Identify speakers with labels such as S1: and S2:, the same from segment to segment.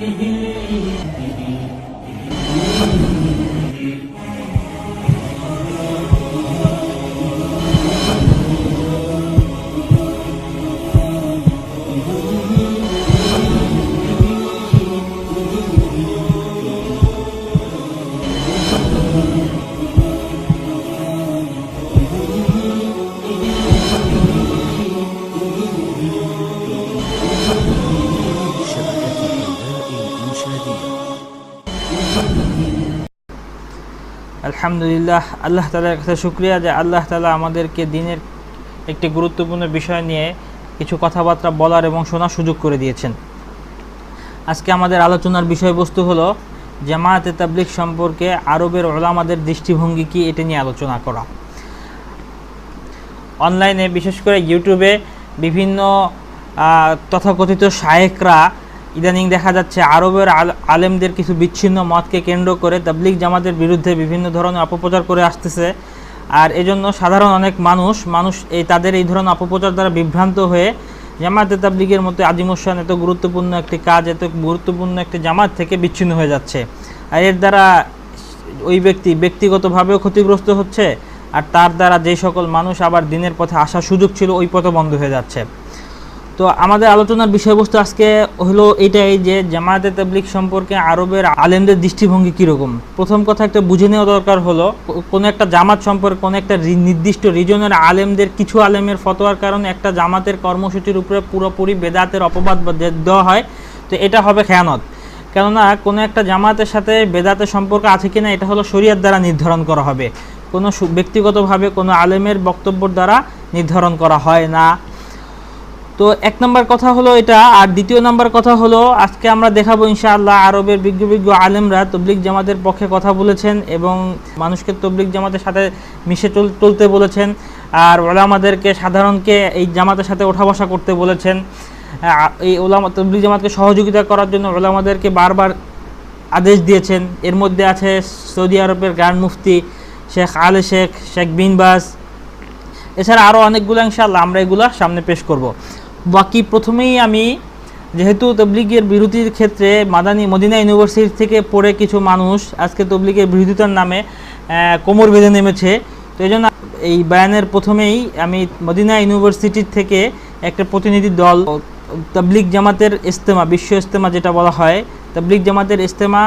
S1: Mm-hmm.
S2: আলহামদুলিল্লাহ, আল্লাহ তালার কাছে শুক্রিয়া যে আল্লাহ তালা আমাদেরকে দিনের একটি গুরুত্বপূর্ণ বিষয় নিয়ে কিছু কথাবার্তা বলার এবং শোনার সুযোগ করে দিয়েছেন। আজকে আমাদের আলোচনার বিষয়বস্তু হলো জামায়াতে তাবলিক সম্পর্কে আরবের ওলামাদের দৃষ্টিভঙ্গি কি, এটা নিয়ে আলোচনা করা। অনলাইনে বিশেষ করে ইউটিউবে বিভিন্ন তথাকথিত শায়েকরা ইদানিং দেখা যাচ্ছে আরবের আল- আলেমদের কিছু বিচ্ছিন্ন মতকে কেন্দ্র করে তাবলিগ জামাতের বিরুদ্ধে বিভিন্ন ধরনের অপপ্রচার করে আসতেছে। আর এজন্য সাধারণ অনেক মানুষ মানুষ এই তাদের এই ধরনের অপপ্রচার দ্বারা বিভ্রান্ত হয়ে জামাতে তাবলিগের মতো আজিমুসান এত গুরুত্বপূর্ণ একটি কাজ, এত গুরুত্বপূর্ণ একটি জামাত থেকে বিচ্ছিন্ন হয়ে যাচ্ছে। আর এর দ্বারা ওই ব্যক্তি ব্যক্তিগতভাবেও ক্ষতিগ্রস্ত হচ্ছে, আর তার দ্বারা যে সকল মানুষ আবার দিনের পথে আসার সুযোগ ছিল ওই পথে বন্ধ হয়ে যাচ্ছে। তো আমাদের আলোচনার বিষয়বস্তু আজকে হলো এটাই যে জামায়াতে তাবলিক সম্পর্কে আরবের আলেমদের দৃষ্টিভঙ্গি কীরকম? প্রথম কথা একটা বুঝে নেওয়া দরকার হলো, কোনো একটা জামাত সম্পর্কে কোনো একটা নির্দিষ্ট রিজনের আলেমদের, কিছু আলেমের ফতোয়ার কারণে একটা জামাতের কর্মসূচির উপরে পুরোপুরি বেদাতের অপবাদ দেওয়া হয়, তো এটা হবে খেয়ানত। কেননা কোনো একটা জামাতের সাথে বেদাতের সম্পর্ক আছে কিনা, এটা হলো শরীয়ত দ্বারা নির্ধারণ করা হবে। কোনো ব্যক্তিগতভাবে কোনো আলেমের বক্তব্যর দ্বারা নির্ধারণ করা হয় না। তো এক নম্বর কথা হলো এটা, আর দ্বিতীয় নম্বর কথা হলো, আজকে আমরা দেখাবো ইনশাআল্লাহ আরবের বিজ্ঞ বিজ্ঞ আলেমরা তবলিক জামাতের পক্ষে কথা বলেছেন এবং মানুষকে তবলিক জামাতের সাথে মিশে চল, চলতে বলেছেন, আর ওলামাদেরকে, সাধারণকে এই জামাতের সাথে ওঠা বসা করতে বলেছেন। এই ওলামা তবলিক জামাতকে সহযোগিতা করার জন্য ওলামাদেরকে বারবার আদেশ দিয়েছেন। এর মধ্যে আছে সৌদি আরবের গ্র্যান্ড মুফতি শেখ আলে শেখ শেখ বিনবাস এছাড়া আরও অনেকগুলো ইনশাআল্লাহ আমরা এগুলো সামনে পেশ করব। বাকি প্রথমেই আমি যেহেতু তবলিগের বিরোধীর ক্ষেত্রে মাদানী মদিনা ইউনিভার্সিটি থেকে পড়ে কিছু মানুষ, আজকে তবলিগের বিরোধিতার নামে কোমর বেঁধে নেমেছে। তো এই জন্য এই বায়ানের প্রথমেই আমি মদিনা ইউনিভার্সিটির থেকে একটা প্রতিনিধি দল, তবলিগ জামাতের ইস্তেমা বিশ্ব ইস্তেমা যেটা বলা হয়, তবলিগ জামাতের ইস্তেমা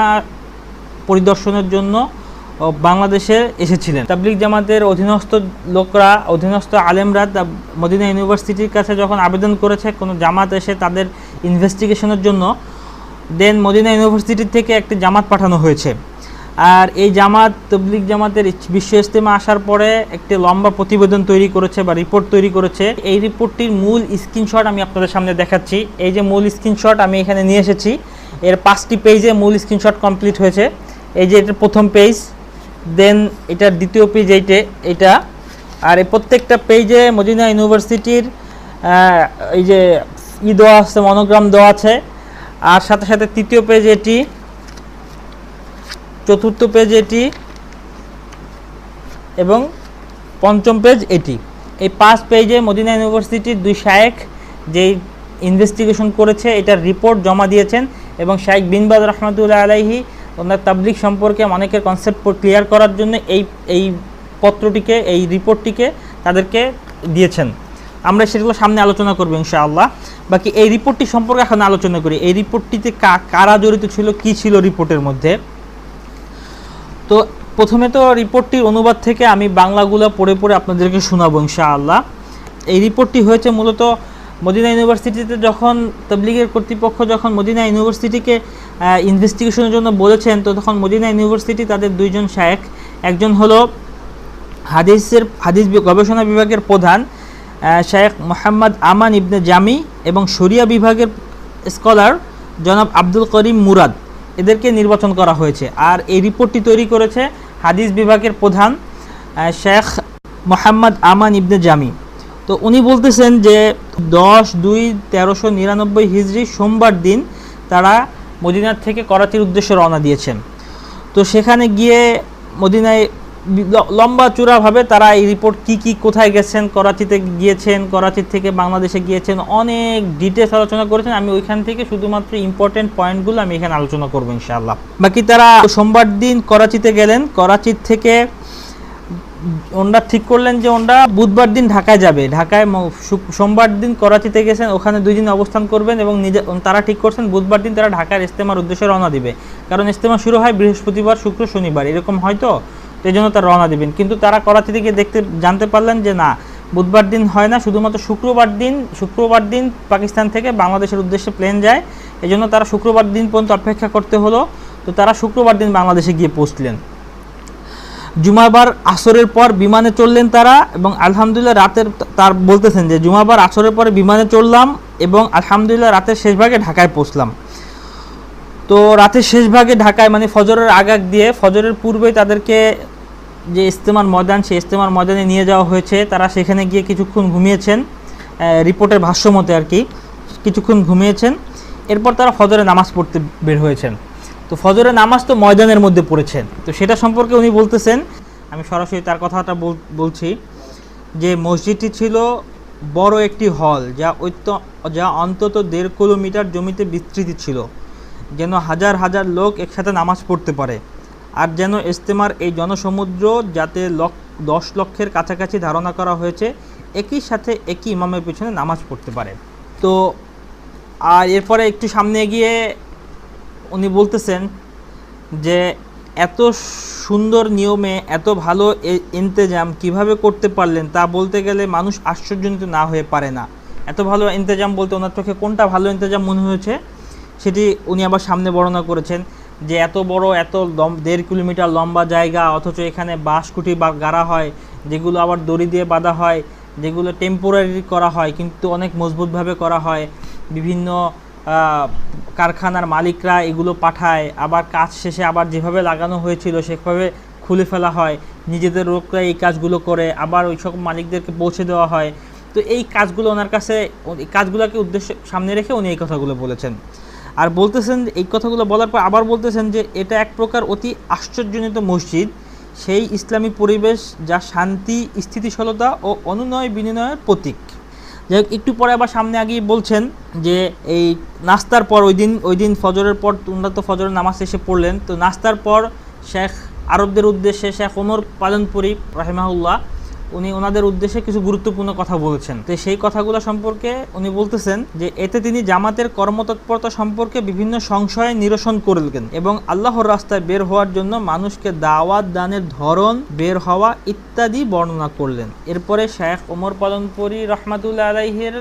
S2: পরিদর্শনের জন্য বাংলাদেশে এসেছিলেন। তাবলিগ জামাতের অধীনস্থ লোকরা, অধীনস্থ আলেমরা মদিনা ইউনিভার্সিটির কাছে যখন আবেদন করেছে, কোনো জামাত এসে তাদের ইনভেস্টিগেশনের জন্য দেন মদিনা ইউনিভার্সিটি থেকে একটি জামাত পাঠানো হয়েছে। আর এই জামাত, তবলিগ জামাতের বিশ্ব ইস্তেমা আসার পরে একটি লম্বা প্রতিবেদন তৈরি করেছে বা রিপোর্ট তৈরি করেছে। এই রিপোর্টটির মূল স্ক্রিনশট আমি আপনাদের সামনে দেখাচ্ছি। এই যে মূল স্ক্রিনশট আমি এখানে নিয়ে এসেছি, এর পাঁচটি পেজে মূল স্ক্রিনশট কমপ্লিট হয়েছে। এই যে এটার প্রথম পেজ দেন এটার দ্বিতীয় পেজ এইটে, এটা। আর এই প্রত্যেকটা পেজে মদিনা ইউনিভার্সিটির এই যে ই দেওয়া আছে মনোগ্রাম দেওয়া আছে। আর সাথে সাথে তৃতীয় পেজ এটি, চতুর্থ পেজ এটি, এবং পঞ্চম পেজ এটি। এই পাঁচ পেজে মদিনা ইউনিভার্সিটির দুই শায়েক যেই ইনভেস্টিগেশন করেছে, এটার রিপোর্ট জমা দিয়েছেন এবং শায়েক বিনবাদ রহমতুল্লাহ আলাইহি ওনার তাবলিক সম্পর্কে অনেকের কনসেপ্ট ক্লিয়ার করার জন্য এই এই পত্রটিকে, এই রিপোর্টটিকে তাদেরকে দিয়েছেন। আমরা সেগুলো সামনে আলোচনা করব ইনশাআল্লাহ। বাকি এই রিপোর্টটি সম্পর্কে এখন আলোচনা করি। এই রিপোর্টটিতে কারা জড়িত ছিল, কি ছিল রিপোর্টের মধ্যে? তো প্রথমে তো রিপোর্টটির অনুবাদ থেকে আমি বাংলাগুলো পড়ে পড়ে আপনাদেরকে শোনাবো ইনশাআল্লাহ। এই রিপোর্টটি হয়েছে মূলত মদিনা ইউনিভার্সিটিতে যখন তবলিগের কর্তৃপক্ষ যখন মদিনা ইউনিভার্সিটিকে ইনভেস্টিগেশনের জন্য বলেছেন, তো তখন মদিনা ইউনিভার্সিটি তাদের দুইজন শায়েক একজন হলো হাদিসের, হাদিস গবেষণা বিভাগের প্রধান শায়েখ মোহাম্মদ আমান ইবনে জামি এবং শরিয়া বিভাগের স্কলার জনাব আব্দুল করিম মুরাদ। এদেরকে নির্বাচন করা হয়েছে। আর এই রিপোর্টটি তৈরি করেছে হাদিস বিভাগের প্রধান শেখ মোহাম্মদ আমান ইবনে জামি। তো উনি বলতেছেন যে দশ দুই তেরোশো নিরানব্বই হিজড়ি সোমবার দিন তারা মদিনার থেকে করাচির উদ্দেশ্যে রওনা দিয়েছেন। তো সেখানে গিয়ে মদিনায় লম্বা চূড়াভাবে তারা এই রিপোর্ট কি কি, কোথায় গেছেন, করাচিতে গিয়েছেন, করাচির থেকে বাংলাদেশে গিয়েছেন, অনেক ডিটেলস আলোচনা করেছেন। আমি ওইখান থেকে শুধুমাত্র ইম্পর্টেন্ট পয়েন্টগুলো আমি এখানে আলোচনা করব ইনশাআল্লাহ। বাকি তারা সোমবার দিন করাচিতে গেলেন। করাচির থেকে ওনারা ঠিক করলেন যে ওনারা বুধবার দিন ঢাকায় যাবে। ঢাকায় সোমবার দিন করাচিতে গেছেন, ওখানে দুই দিন অবস্থান করবেন এবং নিজে তারা ঠিক করছেন বুধবার দিন তারা ঢাকার ইস্তেমার উদ্দেশ্যে রওনা দিবে। কারণ ইস্তেমা শুরু হয় বৃহস্পতিবার, শুক্র, শনিবার, এরকম হয়তো সেই জন্য তারা রওনা দিবেন। কিন্তু তারা করাচি থেকে দেখতে, জানতে পারলেন যে না, বুধবার দিন হয় না, শুধুমাত্র শুক্রবার দিন শুক্রবার দিন পাকিস্তান থেকে বাংলাদেশের উদ্দেশ্যে প্লেন যায়। এই জন্য তারা শুক্রবার দিন পর্যন্ত অপেক্ষা করতে হলো। তো তারা শুক্রবার দিন বাংলাদেশে গিয়ে পৌঁছলেন। জুমাবার আসরের পর বিমানে চললেন তারা এবং আলহামদুলিল্লাহ রাতের তার বলতেছেন যে জুমাবার আসরের পরে বিমানে চললাম এবং আলহামদুলিল্লাহ রাতের শেষ ভাগে ঢাকায় পৌঁছলাম। তো রাতের শেষ ভাগে ঢাকায় মানে ফজরের আগাগ দিয়ে ফজরের পূর্বেই তাদেরকে যে ইস্তেমার ময়দান, সেই ইস্তেমার ময়দানে নিয়ে যাওয়া হয়েছে। তারা সেখানে গিয়ে কিছুক্ষণ ঘুমিয়েছেন রিপোর্টের ভাষ্য মতে আর কি। কিছুক্ষণ ঘুমিয়েছেন। এরপর তারা ফজরে নামাজ পড়তে বের হয়েছেন। তো ফজরের নামাজ তো ময়দানের মধ্যে পড়েছেন। তো সেটা সম্পর্কে উনি বলতেছেন, আমি সরাসরি তার কথাটা বল- বলছি যে মসজিদটি ছিল বড় একটি হল যা ঐত্য যা অন্তত দেড় কিলোমিটার জমিতে বিস্তৃতি ছিল, যেন হাজার হাজার লোক একসাথে নামাজ পড়তে পারে। আর যেন ইস্তেমার এই জনসমুদ্র যাতে লক, দশ লক্ষের কাছাকাছি ধারণা করা হয়েছে, একই সাথে একই ইমামের পিছনে নামাজ পড়তে পারে। তো, আর এরপরে একটু সামনে গিয়ে উনি বলতেছেন যে এত সুন্দর নিয়মে এত ভালো ইন্তেজাম কীভাবে করতে পারলেন তা বলতে গেলে মানুষ আশ্চর্যজনিত না হয়ে পারে না। এত ভালো ইন্তেজাম বলতে ওনার চোখে কোনটা ভালো ইন্তেজাম মনে হয়েছে? সেটি উনি আবার সামনে বর্ণনা করেছেন যে এত বড়, এত দেড় কিলোমিটার লম্বা জায়গা, অথচ এখানে বাঁশকুঠি বা গাড়া হয়, যেগুলো আবার দড়ি দিয়ে বাঁধা হয়, যেগুলো টেম্পোরারি করা হয়, কিন্তু অনেক মজবুতভাবে করা হয়। বিভিন্ন কারখানার মালিকরা এগুলো পাঠায়, আবার কাজ শেষে আবার যেভাবে লাগানো হয়েছিল সেভাবে খুলে ফেলা হয়, নিজেদের লোকরা এই কাজগুলো করে, আবার ওই সব মালিকদেরকে পৌঁছে দেওয়া হয়। তো এই কাজগুলো ওনার কাছে, এই কাজগুলোকে উদ্দেশ্য সামনে রেখে উনি এই কথাগুলো বলেছেন। আর বলতেছেন, এই কথাগুলো বলার পর আবার বলতেছেন যে এটা এক প্রকার অতি আশ্চর্যজনিত মসজিদ, সেই ইসলামী পরিবেশ যা শান্তি, স্থিতিশীলতা ও অনুনয় বিনিময়ের প্রতীক। যাই একটু পরে আবার সামনে আগিয়ে বলছেন যে এই নাস্তার পর ওই দিন ওই দিন ফজরের পর তোমরা তো ফজরের নামাজ এসে পড়লেন। তো নাস্তার পর শেখ আরবদের উদ্দেশ্যে শেখ ওমর পালনপুরি রাহিমাহুল্লাহ উনি ওনাদের উদ্দেশ্যে কিছু গুরুত্বপূর্ণ কথা বলেছেন। তো সেই কথাগুলো সম্পর্কে উনি বলতেছেন যে, এতে তিনি জামাতের কর্মতৎপরতা সম্পর্কে বিভিন্ন সংশয় নিরসন করলেন এবং আল্লাহর রাস্তায় বের হওয়ার জন্য মানুষকে দাওয়াত দানের ধরন বের হওয়া ইত্যাদি বর্ণনা করলেন। এরপরে শেখ ওমর পালনপুরি রহমাতুল্লাহ আলাইহের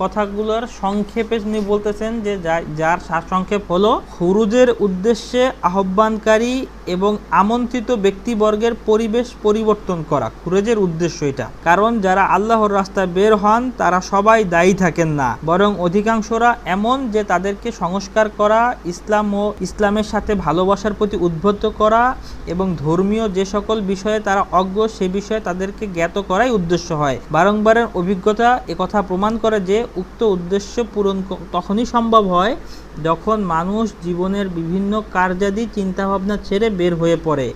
S2: কথাগুলোর সংক্ষেপে উনি বলতেছেন যে যার সারসংক্ষেপ হলো খুরুজের উদ্দেশ্যে আহ্বানকারী এবং আমন্ত্রিত ব্যক্তিবর্গের পরিবেশ পরিবর্তন করা। খুরেজের উদ্দেশ্য এটা। কারণ যারা আল্লাহর রাস্তায় বের হন, তারা সবাই দায়ী থাকেন না। বরং অধিকাংশরা এমন যে তাদেরকে সংস্কার করা, ইসলাম ও ইসলামের সাথে ভালোবাসার প্রতি উদ্বুদ্ধ করা এবং ধর্মীয় যে সকল বিষয়ে তারা অজ্ঞ, সে বিষয়ে তাদেরকে জ্ঞাত করাই উদ্দেশ্য হয়। বারংবারের অভিজ্ঞতা একথা প্রমাণ করে যে, উক্ত উদ্দেশ্য পূরণ তখনই সম্ভব হয় যখন মানুষ জীবনের বিভিন্ন কার্যাদি, চিন্তাভাবনা ছেড়ে বের হয়ে পড়ে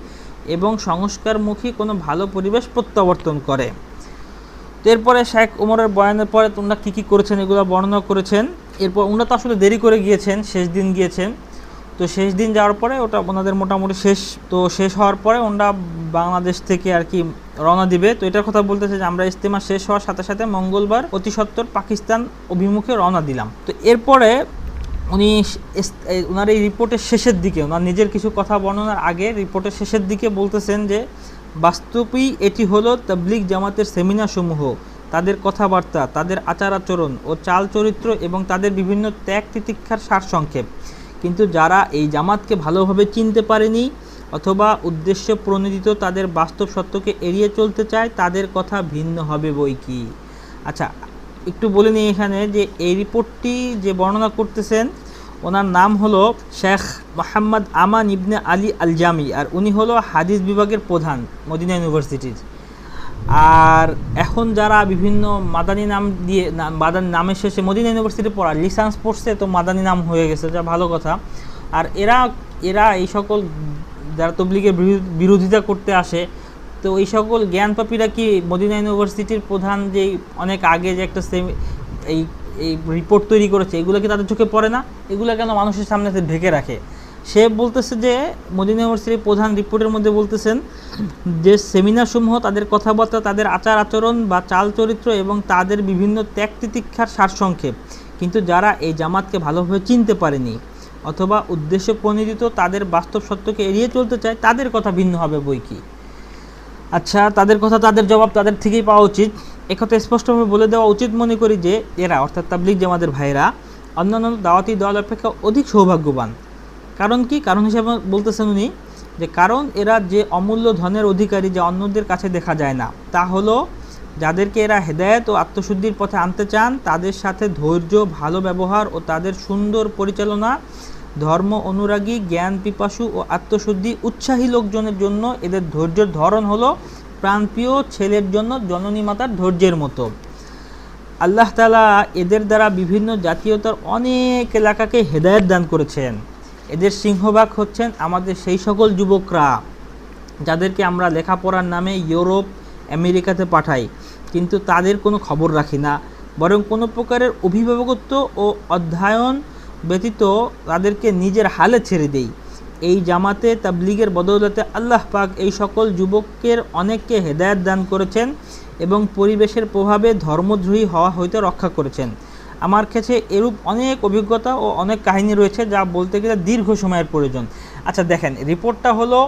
S2: এবং সংস্কারমুখী কোনো ভালো পরিবেশ প্রত্যাবর্তন করে। এরপরে শেখ ওমরের বয়ানের পরে তোমরা কী কী করেছেন এগুলো বর্ণনা করেছেন। এরপর ওনারা তো আসলে দেরি করে গিয়েছেন, শেষ দিন গিয়েছেন। তো শেষ দিন যাওয়ার পরে ওটা ওনাদের মোটামুটি শেষ, তো শেষ হওয়ার পরে ওনারা বাংলাদেশ থেকে আর কি রওনা দিবে। তো এটার কথা বলতেছে যে, আমরা ইস্তেমা শেষ হওয়ার সাথে সাথে মঙ্গলবার অতি সত্বর পাকিস্তান অভিমুখে রওনা দিলাম। তো এরপরে উনি ওনার এই রিপোর্টের শেষের দিকে ওনার নিজের কিছু কথা বর্ণনার আগে রিপোর্টের শেষের দিকে বলতেছেন যে, বাস্তবেই এটি হলো তাবলিগ জামাতের সেমিনার সমূহ তাদের কথাবার্তা, তাদের আচার আচরণ ও চাল চরিত্র এবং তাদের বিভিন্ন ত্যাগ তিতিক্ষার সারসংক্ষেপ। কিন্তু যারা এই জামাতকে ভালোভাবে চিনতে পারেনি অথবা উদ্দেশ্য প্রণোদিত তাদের বাস্তব সত্যকে এড়িয়ে চলতে চায়, তাদের কথা ভিন্ন হবে বই কি? আচ্ছা একটু বলে নিই এখানে যে এই রিপোর্টটি যে বর্ণনা করতেছেন, ওনার নাম হলো শেখ মোহাম্মদ আমান ইবনে আলী আল জামি আর উনি হলো হাদিস বিভাগের প্রধান মদিনা ইউনিভার্সিটির। আর এখন যারা বিভিন্ন মাদানী নাম দিয়ে মাদানী নামের শেষে মদিনা ইউনিভার্সিটি পড়া লিসেন্স পড়ছে, তো মাদানী নাম হয়ে গেছে, যা ভালো কথা। আর এরা এরা এই সকল যারা তবলিগের বিরো- বিরোধিতা করতে আসে তো এই সকল জ্ঞান কি মদিনা ইউনিভার্সিটির প্রধান যেই অনেক আগে যে একটা সেমি এই এই রিপোর্ট তৈরি করেছে, এগুলো কি তাদের চোখে পড়ে না? এগুলো কেন মানুষের সামনে ঢেকে রাখে? সে বলতেছে যে, মদিনা ইউনিভার্সিটির প্রধান রিপোর্টের মধ্যে বলতেছেন যে, সেমিনারসমূহ, তাদের কথাবার্তা, তাদের আচার আচরণ বা চাল চরিত্র এবং তাদের বিভিন্ন ত্যাগ তিতিক্ষার সারসংক্ষেপ। কিন্তু যারা এই জামাতকে ভালোভাবে চিনতে পারেনি অথবা উদ্দেশ্য প্রণোদিত তাদের বাস্তব সত্যকে এড়িয়ে চলতে চায়, তাদের কথা ভিন্ন হবে বই কি? আচ্ছা তাদের কথা, তাদের জবাব তাদের থেকেই পাওয়া উচিত। একথা স্পষ্টভাবে বলে দেওয়া উচিত মনে করি যে, এরা, অর্থাৎ তাবলিগ জামাতের ভাইরা অন্যান্য দাওয়াতি দল অপেক্ষা অধিক সৌভাগ্যবান। কারণ কি? কারণ হিসাবে বলতেছেন উনি যে, কারণ এরা যে অমূল্য ধনের অধিকারী যা অন্যদের কাছে দেখা যায় না, তা হলো যাদেরকে এরা হেদায়েত ও আত্মশুদ্ধির পথে আনতে চান, তাদের সাথে ধৈর্য, ভালো ব্যবহার ও তাদের সুন্দর পরিচালনা ধর্ম অনুরাগী, জ্ঞান পিপাসু ও আত্মশুদ্ধি উৎসাহী লোকজনের জন্য এদের ধৈর্যের ধরন হলো প্রাণপ্রিয় ছেলের জন্য জননী মাতার ধৈর্যের মতো। আল্লাহ তালা এদের দ্বারা বিভিন্ন জাতীয়তার অনেক এলাকাকে হেদায়েত দান করেছেন। এদের সিংহভাগ হচ্ছেন আমাদের সেই সকল যুবকরা, যাদেরকে আমরা লেখাপড়ার নামে ইউরোপ, আমেরিকাতে পাঠাই। কিন্তু তাদের কোনো খবর রাখি না, বরং কোনো প্রকারের অভিভাবকত্ব ও অধ্যয়ন ব্যতীত তাদেরকে নিজের হালে ছেড়ে দেই। এই জামাতে তাবলিগের বদৌলতে আল্লাহ পাক এই সকল যুবকের অনেককে হেদায়েত দান করেছেন এবং পরিবেশের প্রভাবে ধর্মদ্রোহী হওয়া হইতে রক্ষা করেছেন। আমার কাছে এরূপ অনেক অভিজ্ঞতা ও অনেক কাহিনী রয়েছে যা বলতে গেলে দীর্ঘ সময়ের প্রয়োজন। আচ্ছা দেখেন, রিপোর্টটা হলো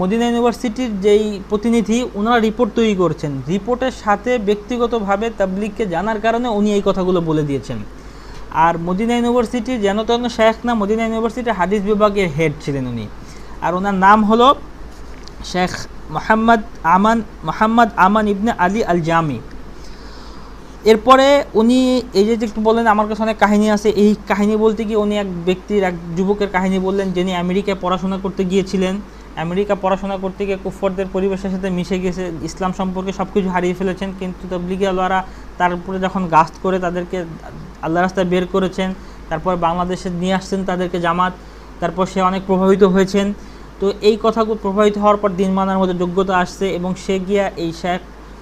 S2: মদিনা ইউনিভার্সিটির যেই প্রতিনিধি ওনারা রিপোর্ট তৈরি করছেন। রিপোর্টের সাথে ব্যক্তিগতভাবে তাবলিগকে জানার কারণে উনি এই কথাগুলো বলে দিয়েছেন। আর মদিনা ইউনিভার্সিটির যেন তেন শেখ না, মদিনা ইউনিভার্সিটির হাদিস বিভাগের হেড ছিলেন উনি। আর ওনার নাম হলো শেখ মোহাম্মদ আমান মোহাম্মদ আমান ইবনে আলী আল জামি এরপরে উনি, এই যে একটু বললেন, আমার কাছে অনেক কাহিনী আছে। এই কাহিনী বলতে গিয়ে উনি এক ব্যক্তির, এক যুবকের কাহিনী বললেন, যিনি আমেরিকায় পড়াশোনা করতে গিয়েছিলেন। আমেরিকা পড়াশোনা করতে গিয়ে কুফরদের পরিবেশের সাথে মিশে গেছে ইসলাম সম্পর্কে সব কিছু হারিয়ে ফেলেছেন। কিন্তু তবলিগি তার উপরে যখন গাস্ত করে তাদেরকে আল্লাহ রাস্তায় বের করেছেন, তারপর বাংলাদেশে নিয়ে আসছেন তাদেরকে জামাত, তারপর সে অনেক প্রভাবিত হয়েছেন। তো এই কথাগুলো প্রভাবিত হওয়ার পর দিন মানার মধ্যে যোগ্যতা আসছে এবং সে গিয়া এই শেখ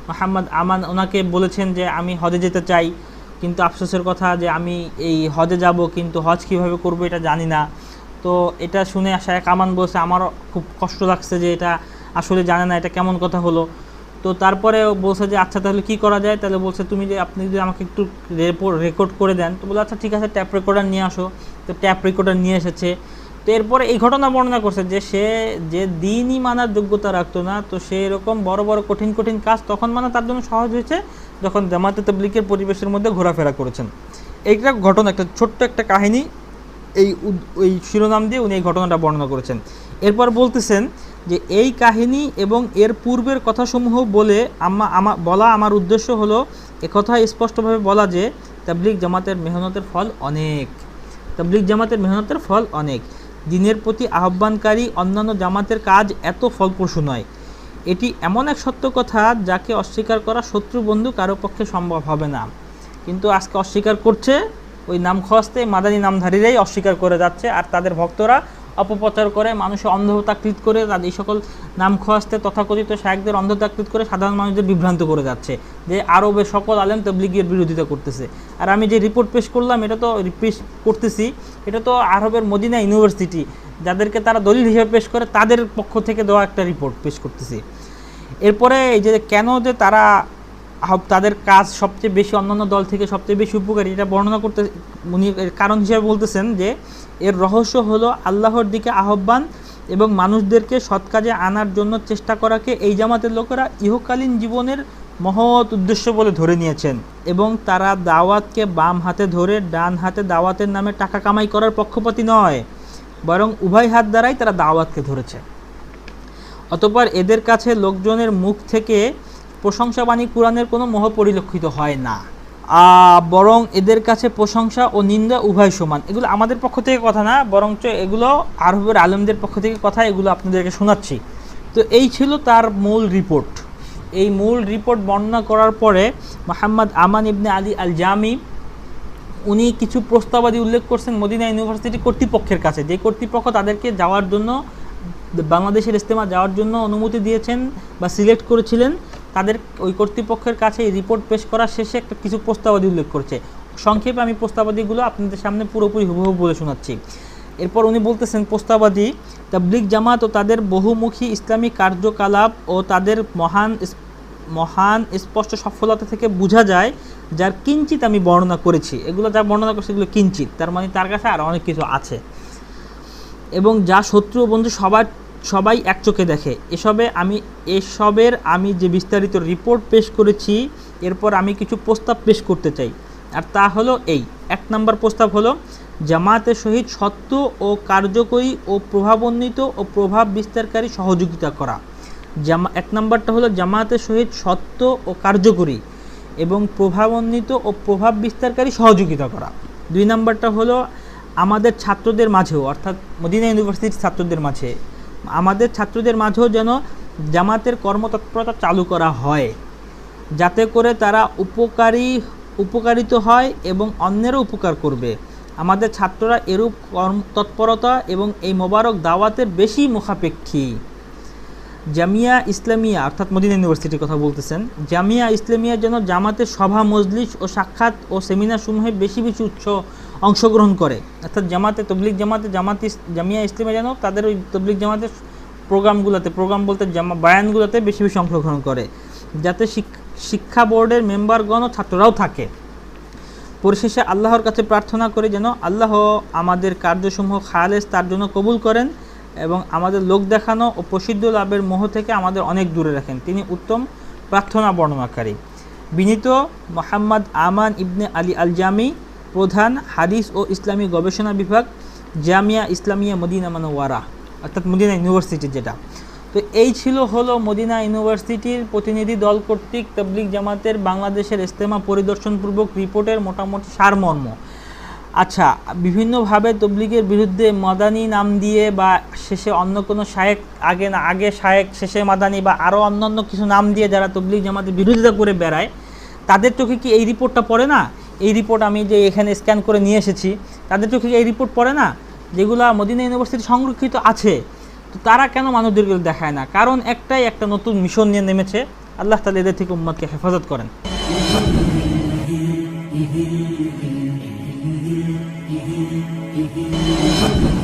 S2: মোহাম্মদ আমান ওনাকে বলেছেন যে, আমি হজে যেতে চাই। কিন্তু আফসোসের কথা যে, আমি এই হজে যাব, কিন্তু হজ কীভাবে করব এটা জানি না। তো এটা শুনে শেখ আমান বলছে, আমারও খুব কষ্ট লাগছে যে এটা আসলে জানে না, এটা কেমন কথা হলো? তো তারপরে বলছে যে আচ্ছা তাহলে কি করা যায়? তাহলে বলছে, তুমি যে, আপনি যদি আমাকে একটু রেকর্ড করে দেন। তো বলে আচ্ছা ঠিক আছে ট্যাপ রেকর্ডার নিয়ে আসো। তো ট্যাপ রেকর্ডার নিয়ে এসেছে। তো এরপরে এই ঘটনা বর্ণনা করছে যে, সে যে দিনই মানার যোগ্যতা রাখতো না, তো সে এরকম বড় বড়, কঠিন কঠিন কাজ তখন মানা তার জন্য সহজ হয়েছে, যখন জামাতে তবলিকের পরিবেশের মধ্যে ঘোরাফেরা করেছেন। এইটা ঘটনা, একটা ছোট্ট একটা কাহিনী। এই এই শিরোনাম দিয়ে উনি এই ঘটনাটা বর্ণনা করেছেন। এরপর বলতেছেন যে, এই কাহিনী এবং এর পূর্বের কথাসমূহ বলে আমা আমা, বলা আমার উদ্দেশ্য হলো একথা স্পষ্টভাবে বলা যে, তাবলিগ জামাতের মেহনতের ফল অনেক। তাবলিগ জামাতের মেহনতের ফল অনেক। দিনের প্রতি আহ্বানকারী অন্যান্য জামাতের কাজ এত ফলপ্রসূ নয়। এটি এমন এক সত্য কথা যাকে অস্বীকার করা শত্রু বন্ধু কারও পক্ষে সম্ভব হবে না। কিন্তু আজকে অস্বীকার করছে ওই নাম খোয়াজতে মাদানী নামধারীরাই অস্বীকার করে যাচ্ছে আর তাদের ভক্তরা অপপ্রচার করে মানুষের অন্ধতাকৃত করে, তাদের এই সকল নাম খোয়াজতে তথাকথিত শায়কদের অন্ধতাকৃত করে সাধারণ মানুষদের বিভ্রান্ত করে যাচ্ছে, যে আরবের সকল আলেম তবলিগের বিরোধিতা করতেছে। আর আমি যে রিপোর্ট পেশ করলাম, এটা তো পেশ করতেছি, এটা তো আরবের মদিনা ইউনিভার্সিটি, যাদেরকে তারা দলিল হিসেবে পেশ করে, তাদের পক্ষ থেকে দেওয়া একটা রিপোর্ট পেশ করতেছি। এরপরে এই যে কেন যে তারা তাদের কাজ সবচেয়ে বেশি অন্যান্য দল থেকে সবচেয়ে বেশি উপকারী, এটা বর্ণনা করতে উনি কারণ হিসেবে বলতেছেন যে, এর রহস্য হলো আল্লাহর দিকে আহ্বান এবং মানুষদেরকে সৎ কাজে আনার জন্য চেষ্টা করাকে এই জামাতের লোকেরা ইহকালীন জীবনের মহৎ উদ্দেশ্য বলে ধরে নিয়েছেন এবং তারা দাওয়াতকে বাম হাতে ধরে ডান হাতে দাওয়াতের নামে টাকা কামাই করার পক্ষপাতী নয়, বরং উভয় হাত দ্বারাই তারা দাওয়াতকে ধরেছে। অতপর এদের কাছে লোকজনের মুখ থেকে প্রশংসাবাণী কোরআনের কোনো মোহ পরিলক্ষিত হয় না। বরং এদের কাছে প্রশংসা ও নিন্দা উভয় সমান। এগুলো আমাদের পক্ষ থেকে কথা না, বরঞ্চ এগুলো আরবের আলমদের পক্ষ থেকে কথা, এগুলো আপনাদেরকে শোনাচ্ছি। তো এই ছিল তার মূল রিপোর্ট। এই মূল রিপোর্ট বর্ণনা করার পরে মোহাম্মদ আমান ইবনে আলী আল জামি উনি কিছু প্রস্তাবাদি উল্লেখ করছেন মদিনা ইউনিভার্সিটি কর্তৃপক্ষের কাছে। যে কর্তৃপক্ষ তাদেরকে যাওয়ার জন্য, বাংলাদেশের ইস্তেমা যাওয়ার জন্য অনুমতি দিয়েছেন বা সিলেক্ট করেছিলেন তাদের ওই কর্তৃপক্ষের কাছে এই রিপোর্ট পেশ করার শেষে একটা কিছু প্রস্তাবাদি উল্লেখ করছে। সংক্ষেপে আমি প্রস্তাবাদিগুলো আপনাদের সামনে পুরোপুরি হুবহু বলে শোনাচ্ছি। এরপর উনি বলতেছেন প্রস্তাবাদি তাবলিগ জামাত ও তাদের বহুমুখী ইসলামী কার্যকলাপ ও তাদের মহান মহান স্পষ্ট সফলতা থেকে বোঝা যায় যার কিঞ্চিত আমি বর্ণনা করেছি। এগুলো যা বর্ণনা করছি এগুলো কিঞ্চিত। তার মানে তার কাছে আর অনেক কিছু আছে। এবং যা শত্রু বন্ধু সবার সবাই এক চোখে দেখে। এসবে আমি, এসবের আমি যে বিস্তারিত রিপোর্ট পেশ করেছি, এরপর আমি কিছু প্রস্তাব পেশ করতে চাই। আর তা হলো এই, এক নম্বর প্রস্তাব হলো জামাতের সহিত সত্য ও কার্যকরী ও প্রভাবান্বিত ও প্রভাব বিস্তারকারী সহযোগিতা করা। জামা, এক নম্বরটা হলো জামাতের সহিত সত্য ও কার্যকরী এবং প্রভাবান্বিত ও প্রভাব বিস্তারকারী সহযোগিতা করা। দুই নম্বরটা হলো, আমাদের ছাত্রদের মাঝেও, অর্থাৎ মদিনা ইউনিভার্সিটির ছাত্রদের মাঝে আমাদের ছাত্রদের মাঝেও যেন জামাতের কর্মতৎপরতা চালু করা হয়, যাতে করে তারা উপকারী, উপকারিত হয় এবং অন্যেরও উপকার করবে। আমাদের ছাত্ররা এরূপ কর্ম তৎপরতা এবং এই মোবারক দাওয়াতের বেশি মুখাপেক্ষী। জামিয়া ইসলামিয়া, অর্থাৎ মদিনা ইউনিভার্সিটির কথা বলতেছেন, জামিয়া ইসলামিয়া যেন জামাতের সভা, মজলিস ও সাক্ষাৎ ও সেমিনার সমূহে বেশি বেশি উৎস অংশগ্রহণ করে। অর্থাৎ জামাতে তবলিক জামাতে, জামাত জামিয়া ইসলামিয়া যেন তাদের ওই তবলিক জামাতের প্রোগ্রামগুলোতে, প্রোগ্রাম বলতে জামা, বায়ানগুলোতে বেশি বেশি অংশগ্রহণ করে। যাতে শিক- শিক্ষা বোর্ডের মেম্বারগণ ও ছাত্ররাও থাকে। পরিশেষে আল্লাহর কাছে প্রার্থনা করি যেন আল্লাহ আমাদের কার্যসমূহ খালেস তার জন্য কবুল করেন এবং আমাদের লোক দেখানো ও প্রসিদ্ধ লাভের মোহ থেকে আমাদের অনেক দূরে রাখেন। তিনি উত্তম প্রার্থনা বর্ণনাকারী। বিনীত মোহাম্মদ আমান ইবনে আলী আল জামি প্রধান হাদিস ও ইসলামী গবেষণা বিভাগ জামিয়া ইসলামিয়া মদিনা মানোয়ারা অর্থাৎ মদিনা ইউনিভার্সিটি যেটা। তো এই ছিল হলো মদিনা ইউনিভার্সিটির প্রতিনিধি দল কর্তৃক তবলিগ জামাতের বাংলাদেশের ইস্তেমা পরিদর্শনপূর্বক রিপোর্টের মোটামুটি সারমর্ম। আচ্ছা বিভিন্নভাবে তবলিগের বিরুদ্ধে মাদানি নাম দিয়ে বা শেষে অন্য কোনো শায়েক আগে না, আগে শায়েক, শেষে মাদানি বা আরও অন্যান্য কিছু নাম দিয়ে যারা তবলিগ জামাতের বিরোধিতা করে বেড়ায়, তাদের চোখে কি এই রিপোর্টটা পড়ে না? এই রিপোর্ট আমি যে এখানে স্ক্যান করে নিয়ে এসেছি, তাদের চোখে এই রিপোর্ট পড়ে না যেগুলো মদিনা ইউনিভার্সিটি সংরক্ষিত আছে, তো তারা কেন মানবদেরকে দেখায় না কারণ একটাই একটা নতুন মিশন নিয়ে নেমেছে, আল্লাহ তালা এদের থেকে উম্মদকে হেফাজত করেন
S1: Thank you.